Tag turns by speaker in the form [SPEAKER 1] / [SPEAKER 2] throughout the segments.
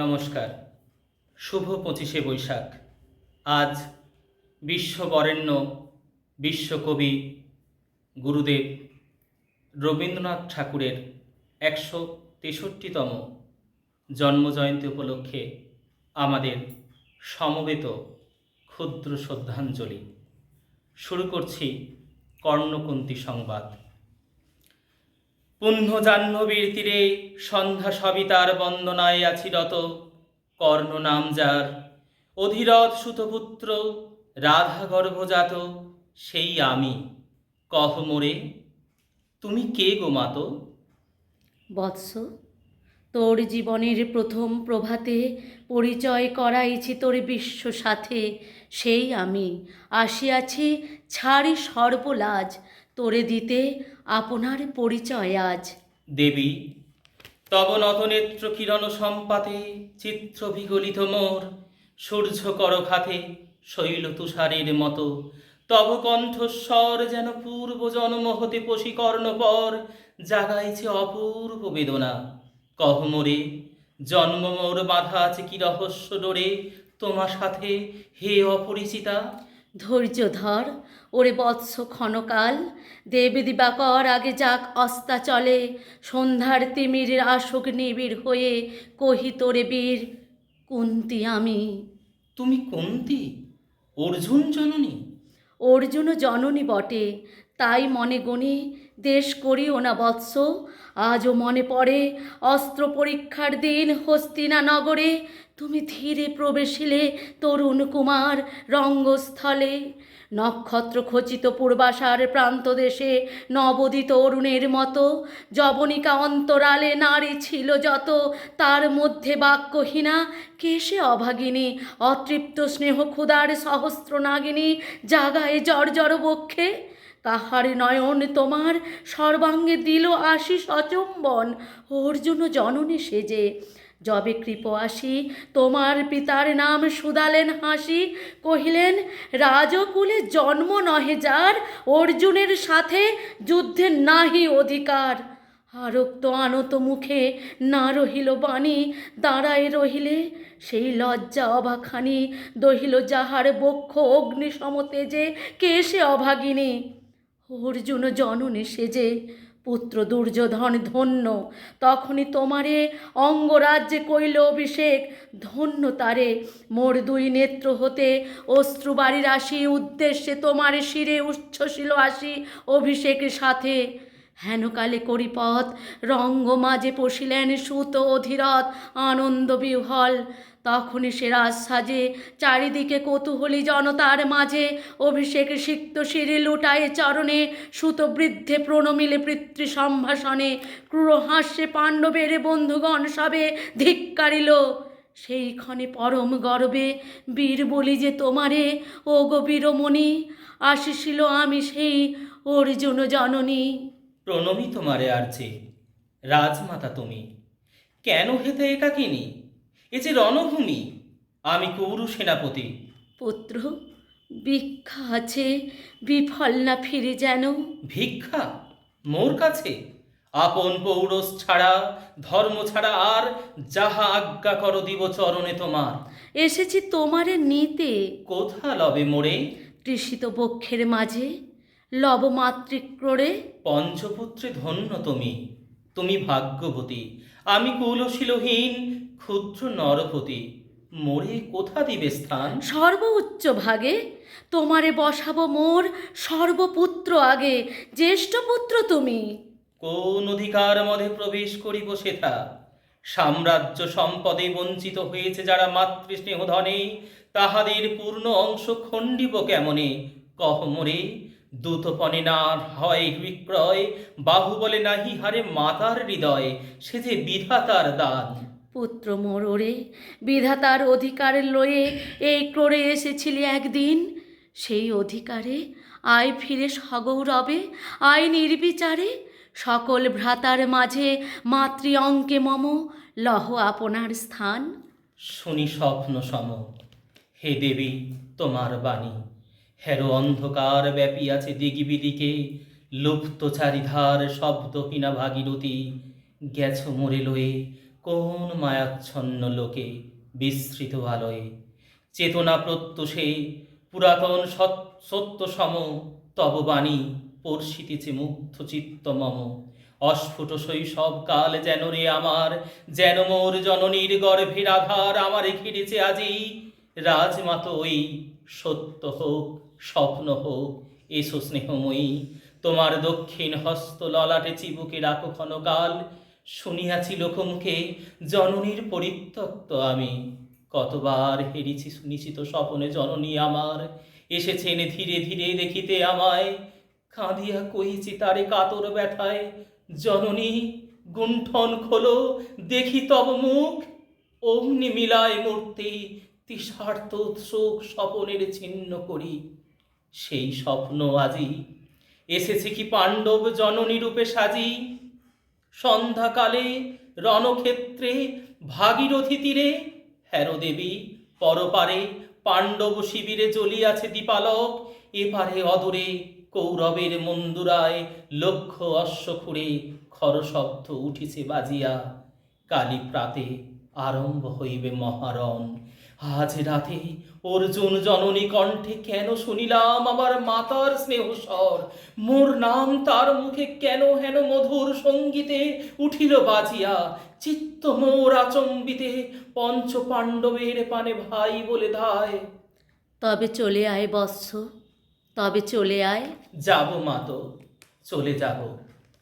[SPEAKER 1] নমস্কার। শুভ পঁচিশে বৈশাখ। আজ বিশ্ববরেণ্য বিশ্বকবি গুরুদেব রবীন্দ্রনাথ ঠাকুরের একশো তেষট্টিতম জন্মজয়ন্তী উপলক্ষে আমাদের সমবেত ক্ষুদ্র শ্রদ্ধাঞ্জলি। শুরু করছি কর্ণকুন্তি সংবাদ। পুণ্য জাহ্নবীর তীরে সন্ধ্যা সবিতার বন্দনায় আছি রত কর্ণ নাম যার অধীরথ সুতপুত্র রাধা গর্ভজাত সেই আমি। কহ মোরে, তুমি কে গো মাতো
[SPEAKER 2] বৎস, তোর জীবনের প্রথম প্রভাতে পরিচয় করাইছি তোর বিশ্ব সাথে, সেই আমি। আসিয়াছি ছাড়ি সর্বলাজ তোরে দিতে আপনার পরিচয় আজ।
[SPEAKER 1] দেবী, তব নতনেত্র কিরণ সম্পাতে চিত্র বিগলিত মোর, সূর্য করখাতে শৈল তুষারের মতো। তব কণ্ঠস্বর যেন পূর্ব জন্ম হতে পশিকর্ণ পর জাগাইছে অপূর্ব বেদনা। কহ মোরে, জন্ম মোর বাধা আছে কি রহস্য ডোরে? তোমার সাথে হে অপরিচিতা
[SPEAKER 2] ধৈর্য ধর ওরে বৎস ক্ষণকাল। দেব দিবাকর আগে যাক অস্তা চলে। সন্ধ্যার তিমির আসুক নিবিড় হয়ে কহি তোরে বীর কুন্তি আমি।
[SPEAKER 1] তুমি কুন্তি? অর্জুন জননী?
[SPEAKER 2] অর্জুন জননী বটে তাই মনে গণি দেশ করিও না বৎস। আজও মনে পড়ে, অস্ত্র পরীক্ষার দিন হস্তিনা নগরে। তুমি ধীরে প্রবেশিলে তরুণ কুমার রঙ্গস্থলে। নক্ষত্র খচিত পূর্বাশার প্রান্ত দেশে নবদিত অরুণের মতো। যবনিকা অন্তরালে নারী ছিল যত, তার মধ্যে বাক্যহীনা। কেশে অভাগিনী, অতৃপ্ত স্নেহ ক্ষুদার সহস্র নাগিনী, জাগায় জর্জর বক্ষে? কাহার নয়ন তোমার সর্বাঙ্গে দিল আশিস অচম্বন। অর্জুন জননী সেজে, যবে কৃপ আসি, তোমার পিতার নাম সুদালেন হাসি। কহিলেন, রাজকুলে জন্ম নহে যার, অর্জুনের সাথে যুদ্ধের নাহি অধিকার। আরক্ত আনত মুখে না রহিল বাণী, দাঁড়ায় রহিলে সেই লজ্জা অবাখানি। দহিল যাহার বক্ষ অগ্নি সমতেজে কে সে অভাগিনী? অর্জুন জননী সেজে পুত্র দুর্যোধন ধন্য, তখনই তোমারে অঙ্গরাজ্যে কইল অভিষেক। ধন্য তারে, মোর দুই নেত্র হতে অশ্রুবাড়ির আসি, উদ্দেশ্যে তোমার শিরে উচ্ছ্বসিল আসি অভিষেকের সাথে। হেনকালে করিপথ, রঙ্গ মাঝে পশিলেন সুত অধীরথ, আনন্দ বিহ্বল তখনই সে রাজ সাজে চারিদিকে কৌতূহলী জনতার মাঝে অভিষেক সিক্ত শিরে লুটায়ে চরণে সুত বৃদ্ধে প্রণমিলে পিতৃ সম্ভাষণে ক্রূর হাস্যে পাণ্ডবের বন্ধুগণ সবে ধিক্কারিল। সেইক্ষণে পরম গর্বে, বীর বলি যে তোমারে, ও গো বীরমণি আমি সেই অর্জুন জননী।
[SPEAKER 1] প্রণমী তোমারে আর্যে রাজমাতা তুমি, কেন হেতে একাকিনী? এ যে রণভূমি আমি কৌরু সেনাপতি।
[SPEAKER 2] পুত্র ভিক্ষা আছে বিফল না ফিরে যেন।
[SPEAKER 1] ভিক্ষা? মোর কাছে? আপন পৌরস ছাড়া ধর্ম ছাড়া আর যাহা আজ্ঞা কর দিব চরণে তোমার।
[SPEAKER 2] এসেছি তোমারে নিতে।
[SPEAKER 1] কোথা লবে মোরে?
[SPEAKER 2] তৃষিত বক্ষের মাঝে লব মাতৃক মাতৃক্রোড়ে।
[SPEAKER 1] পঞ্চপুত্রে ধন্য তুমি। তুমি ভাগ্যবতী। আমি কুলশীলহীন ক্ষুদ্র নরপতি মোরে কোথা দিবে স্থান?
[SPEAKER 2] সর্ব উচ্চ ভাগে তোমারে বসাবো মোর সর্বপুত্র আগে জ্যেষ্ঠ পুত্র তুমি।
[SPEAKER 1] কোন অধিকার মধ্যে প্রবেশ করিব সেথা? সাম্রাজ্য সম্পদে বঞ্চিত হয়েছে যারা মাতৃস্নেহ ধনে তাহাদের পূর্ণ অংশ খণ্ডিব কেমনে? কহ মোরে দূতপনে না হয় বিক্রয় বাহু বলে নাহি হারে মাতার হৃদয় সে যে বিধাতার দান।
[SPEAKER 2] পুত্র মোর ওরে বিধাতার অধিকার লয়ে এই ক্রোড়ে এসেছিলি একদিন। সেই অধিকারে আয় ফিরে সগৌরবে, আয় নির্বিচারে। সকল ভ্রাতার মাঝে মাতৃ অঙ্কে মম, লহ আপনার স্থান।
[SPEAKER 1] শুনি স্বপ্ন সম, হে দেবী তোমার বাণী। হেরো অন্ধকার ব্যাপী আছে দিগিবিদিকে, লুপ্ত চারিধার শব্দহীনা ভাগীরথী, গেছ মোরে লয়ে। কোন মায়াচ্ছন্ন লোকে বিস্তৃত আলোয়? চেতনা প্রত্যুষে পুরাতন সত্য সম তব বাণী পর্ষিতেছে মুগ্ধ চিত্ত মম। অস্ফুট শৈশব কাল যেন রে আমার, যেন মোর জননীর গর্ভের আধার আমারে ঘিরেছে আজি রাজমাত ওই সত্য হোক, স্বপ্ন হোক, এসো স্নেহময়ী, তোমার দক্ষিণ হস্ত ললাটে চিবুকে রাখো ক্ষণকাল। শুনিয়াছি লোকমুখে, জননীর পরিত্যক্ত আমি। কতবার হেরিছি তো স্বপনে জননী আমার। এসেছেন ধীরে ধীরে দেখিতে আমায়। কাঁদিয়া কহিছি, তারে কাতর ব্যথায়। জননী, গুণ্ঠন খোলো, দেখি তব মুখ। অমনি মিলায় মূর্তি, তিসার্থ শোক স্বপনের ছিন্ন করি। সেই স্বপ্ন আজি। এসেছে কি পাণ্ডব জননী রূপে সাজি? সন্ধ্যাকালে রণক্ষেত্রে ভাগীরথী তীরে হ্যারো দেবী পরপারে পাণ্ডব শিবিরে জ্বলিয়াছে দীপালক। এপারে অদূরে কৌরবের মন্দুরায় লক্ষ অশ্ব খুঁড়ে খরশব্দ উঠিছে বাজিয়া। কালী প্রাতে আরম্ভ হইবে মহারণ। আজ রাতে অর্জুন জননী কণ্ঠে কেন শুনিলাম আমার মাতার স্নেহস্বর মোর নাম তার মুখে কেন হেন মধুর সঙ্গীতে উঠিল বাজিয়া? চিত্ত মোর আচম্বিতে পঞ্চ পাণ্ডবের পানে ভাই বলে ধায়।
[SPEAKER 2] তবে চলে আয় বৎস তবে চলে আয়।
[SPEAKER 1] যাব মাতো চলে যাব।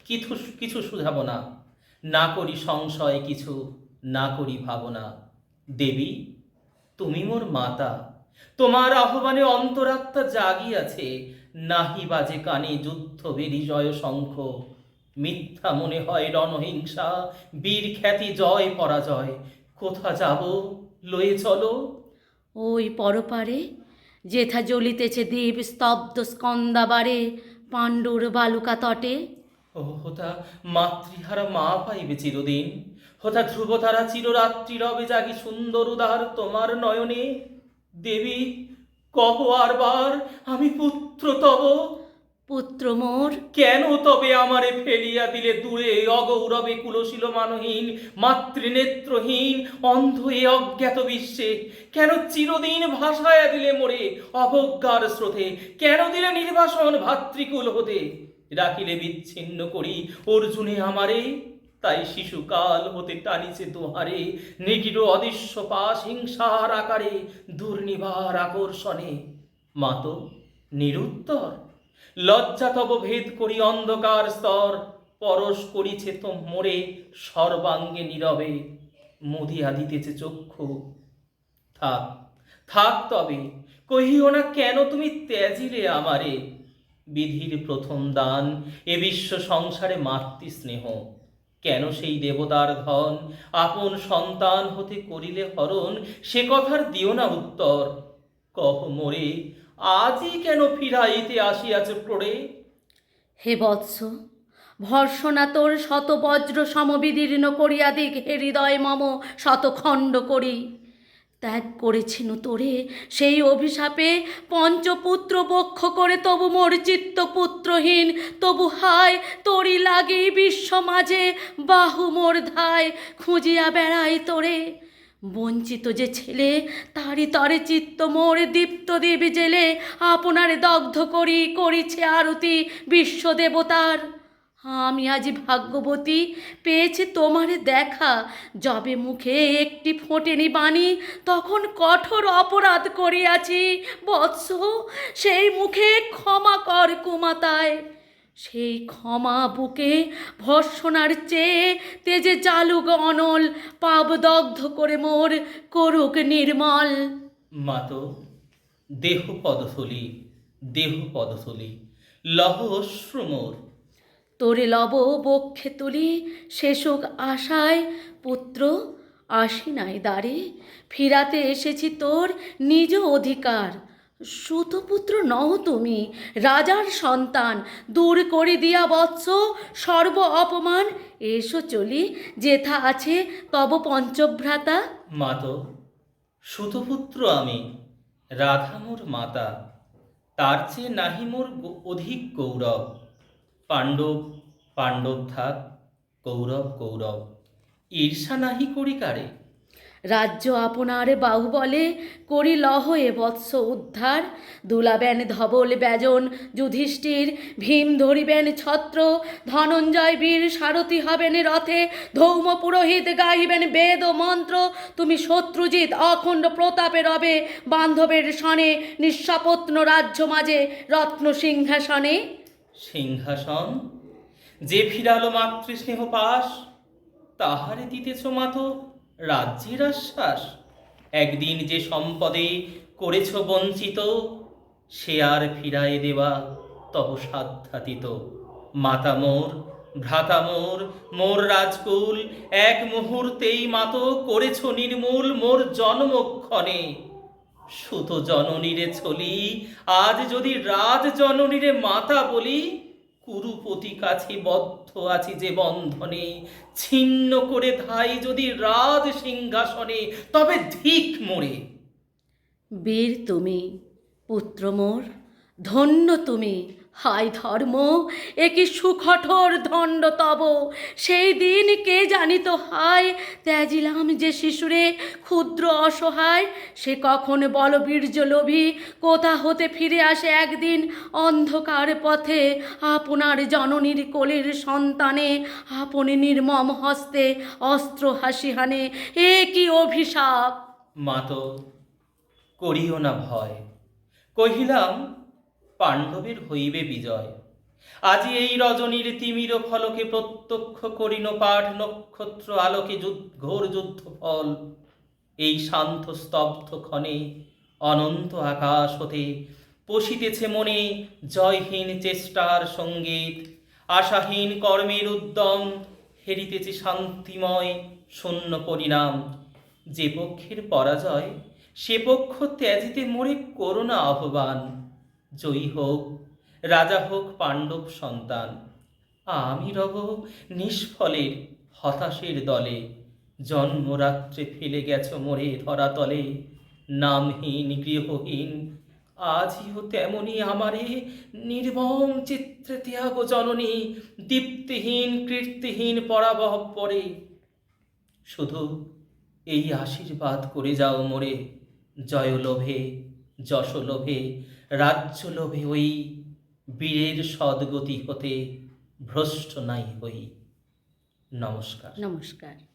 [SPEAKER 1] কিছু কিছু শুধাব না। না করি সংশয় কিছু না করি ভাবনা। দেবী তুমি মোর মাতা। তোমার আহ্বানে অন্তরাত্মা জাগিয়াছে। নাহি বাজে কানে যুদ্ধ বেরি জয় শঙ্খ। মিথ্যা মনে হয় রণহিংসা, বীর খ্যাতি, জয়, পরাজয়। কোথা যাব? লয়ে চলো।
[SPEAKER 2] ওই পরপারে, যেথা জ্বলিতেছে দ্বীপ স্তব্ধ স্কন্দাবারে, পাণ্ডুর বালুকা তটে
[SPEAKER 1] ও হোতা মাতৃহারা মা পাইবে চিরদিন। হোতা ধ্রুব তারা চিররাত্রি রবে জাগি সুন্দর উদার তোমার নয়নে। দেবী কহ আর বার আমি পুত্র তব।
[SPEAKER 2] পুত্র মোর।
[SPEAKER 1] কেন তবে আমারে ফেলিয়া দিলে দূরে? অগৌরবে কুলশীল মানহীন মাতৃনেত্রহীন অন্ধ এ অজ্ঞাত বিশ্বে। কেন চিরদিন ভাসায়া দিলে মোরে অবজ্ঞার স্রোতে? কেন দিলে নির্বাসন ভাতৃকুল হতে? রাখিলে বিচ্ছিন্ন করি। অর্জুনে আমারে, তাই শিশুকাল হতে টানিছে দোহারে। নিগির অদৃশ্য পাশ হিংসার আকারে, দুর্নিবার আকর্ষণে। মাত নিরুত্তর। লজ্জা তব ভেদ করি অন্ধকার স্তর। পরশ করিছে তো মোরে, সর্বাঙ্গে নীরবে। মুদিয়া দিতেছে চক্ষু। থাক থাক তবে, কহিও না কেন তুমি ত্যাজিলে আমারে। বিধির প্রথম দান। এ বিশ্ব সংসারে মাতৃ স্নেহ। কেন সেই দেবতার ধন? আপন সন্তান হতে করিলে হরণ? সে কথার দিও না উত্তর। কহ, মোরে, আজই কেন ফিরাইতে আসিয়াছে প্রড়ে
[SPEAKER 2] হে বৎস ভর্ষণা তোর শত বজ্র সমবিদীর্ণ করিয়া দিক। হৃদয়, মম শতখণ্ড করি। ত্যাগ করেছিনু তোরে। সেই অভিশাপে পঞ্চপুত্র বক্ষ করে তবু মোর চিত্ত পুত্রহীন। তবু হায় তোরি লাগে বিশ্ব মাঝে। বাহু মোর ধায়, খুঁজিয়া বেড়াই তোরে। বঞ্চিত যে ছেলে তারি তরে চিত্ত মোর দীপ্ত দেবী জেলে। আপনারে দগ্ধ করি করিছে আরতি বিশ্ব দেবতার। আমি আজ ভাগ্যবতী, পেয়েছি তোমারে দেখা। যবে মুখে একটি ফোটেনি বাণী, তখন কঠোর অপরাধ করিয়াছি। বৎস, সেই মুখে ক্ষমা কর কুমাতায়। সেই ক্ষমা বুকে ভর্ষণার চেয়ে তেজে জালুক অনল পাব দগ্ধ করে মোর করুক নির্মল।
[SPEAKER 1] মাতো, দেহ পদথলি দেহ পদথলি লহ অশ্রুমোর
[SPEAKER 2] তোরে লব বক্ষে তুলি, শেষক আশায়, পুত্র, আসি নাই দ্বারে। ফিরাতে এসেছি তোর নিজ অধিকার। সুতপুত্র নও তুমি, রাজার সন্তান। দূর করে দিয়া বৎস, সর্ব অপমান। এসো চলি, যেথা আছে, তব পঞ্চভ্রাতা।
[SPEAKER 1] মাতো সুতপুত্র আমি রাধা মোর মাতা। তার চেয়ে নাহি মোর অধিক গৌরব। পাণ্ডব পাণ্ডব থাক, কৌরব কৌরব। ঈর্ষা নাহি করি কারে?
[SPEAKER 2] রাজ্য আপনার বাহুবলে করি লহ এ বৎস উদ্ধার। দুলাবেন ধবল ব্যজন যুধিষ্ঠির, ভীম ধরিবেন ছত্র। ধনঞ্জয় বীর সারথি হবেন রথে। ধৌম পুরোহিত গাইবেন বেদ ও মন্ত্র। তুমি শত্রুজিৎ অখণ্ড প্রতাপে রবে। বান্ধবের সনে নিঃস্বপত্ন রাজ্য মাঝে, রত্ন সিংহাসনে।
[SPEAKER 1] সিংহাসন, যে ফিরালো মাতৃস্নেহ পাশ, তাহারে দিতেছ মাতো রাজ্যের আশ্বাস। একদিন যে সম্পদে করেছ বঞ্চিত, সে আর ফিরায়ে দেওয়া তব সাধ্যাতীত। মাতা মোর, ভ্রাতা মোর মোর রাজকুল, এক মুহূর্তেই মাতো করেছ নির্মূল মোর জন্মক্ষণে। সুত জননীরে ছলি, আজ যদি রাজ জননীরে মাতা বলি, কুরুপতি কাছে বদ্ধ আছি যে বন্ধনে, ছিন্ন করে ধাই যদি রাজ সিংহাসনে, তবে ধিক মোড়ে
[SPEAKER 2] বীর তুমি, পুত্র মোর, ধন্য তুমি হাই ধর্ম, এ কি সুকঠোর দণ্ড তব? সেই দিন কে জানিত হায়? ত্যাজিলাম যে শিশুরে ক্ষুদ্র অসহায়, সে কখন বল বীর্য লোভী? কোথা হতে ফিরে আসে একদিন অন্ধকার পথে? আপনার জননীর কোলের সন্তানে, আপনি নির্মম হস্তে অস্ত্র হাসি হানে, এ কি অভিশাপ?
[SPEAKER 1] মাতো করিও না ভয়। কহিলাম পাণ্ডবের হইবে বিজয়। আজি এই রজনীর তিমির ফলকে প্রত্যক্ষ করিন পাঠ নক্ষত্র আলোকে ঘোর যুদ্ধ ফল এই শান্ত স্তব্ধ ক্ষণে অনন্ত আকাশ হতে পশিতেছে মনে জয়হীন চেষ্টার সংগীত। আশাহীন কর্মের উদ্যম হেরিতেছে শান্তিময় শূন্য পরিণাম। যে পক্ষের পরাজয়, সে পক্ষ ত্যাজিতে মোরে করোনা আহ্বান। জয়ী হোক, রাজা হোক, পাণ্ডব সন্তান। আমি রব নিষ্ফলের হতাশের দলে। জন্মরাত্রে ফেলে গেছ মোরে ধরাতলে নামহীন, গৃহহীন, আজিও তেমনি আমারে নির্মম চিত্রে ত্যাগ জননী, দীপ্তিহীন, কীর্তিহীন পরাবহ পরে শুধু এই আশীর্বাদ করে যাও মোরে। জয় লোভে যশ লোভে রাজ্য লোভে ওই বীরের সদ্গতি হতে ভ্রষ্ট নাই হই। নমস্কার।
[SPEAKER 2] নমস্কার।